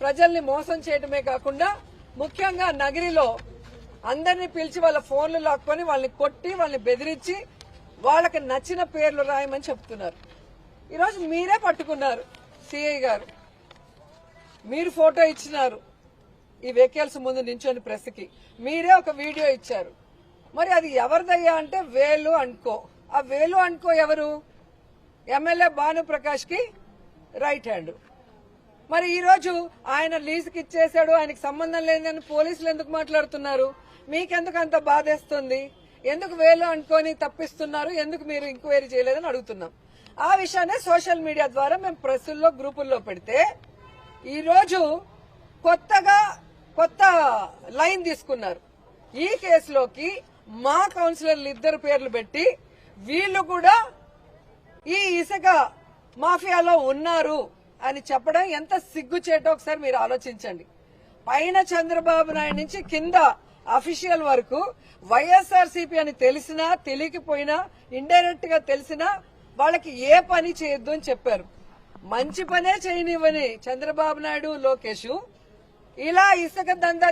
ప్రజల్ని మోసం చేయడమే కాకుండా ముఖ్యంగా నగిరిలో అందరినీ పిలిచి వాళ్ళ ఫోన్లు లాక్కొని వాళ్ళని కొట్టి వాళ్ళని బెదిరించి వాళ్ళకి నచ్చిన పేర్లు రాయమని చెప్తున్నారు. ఈరోజు మీరే పట్టుకున్నారు సిఐ గారు. మీరు ఫోటో ఇచ్చినారు. ఈ వెహికల్స్ ముందు నించొని ప్రెస్కి. మీరే ఒక వీడియో ఇచ్చారు. మరి అది ఎవరిదయ్యా అంటే వేలు అనుకో. ఆ వేలు అనుకో ఎవరు? ఎమ్మెల్యే భానుప్రకాష్కి రైట్ హ్యాండ్. మరి ఈ రోజు ఆయన లీజుకి ఇచ్చేశాడు ఆయనకి సంబంధం లేదని పోలీసులు ఎందుకు మాట్లాడుతున్నారు? మీకెందుకు అంత బాధేస్తుంది? ఎందుకు వేలు అనుకొని తప్పిస్తున్నారు? ఎందుకు మీరు ఎంక్వైరీ చేయలేదని అడుగుతున్నాం. ఆ విషయాన్ని సోషల్ మీడియా ద్వారా మేము ప్రెస్సుల్లో గ్రూపుల్లో పెడితే ఈ రోజు కొత్తగా కొత్త లైన్ తీసుకున్నారు. ఈ కేసులోకి మా కౌన్సిలర్లు ఇద్దరు పేర్లు పెట్టి వీళ్ళు కూడా ఈ ఇసుక మాఫియాలో ఉన్నారు. అని చెప్పడం ఎంత సిగ్గుచేటో ఒకసారి మీరు ఆలోచించండి. పైన చంద్రబాబు నాయుడు నుంచి కింద అఫీషియల్ వరకు వైఎస్ఆర్ అని తెలిసినా తెలియకపోయినా ఇండైరెక్ట్గా తెలిసినా వాళ్ళకి ఏ పని చేయొద్దు అని చెప్పారు. మంచి పనే చేయనివ్వని చంద్రబాబు నాయుడు లోకేష్ ఇలా ఇసుక దందా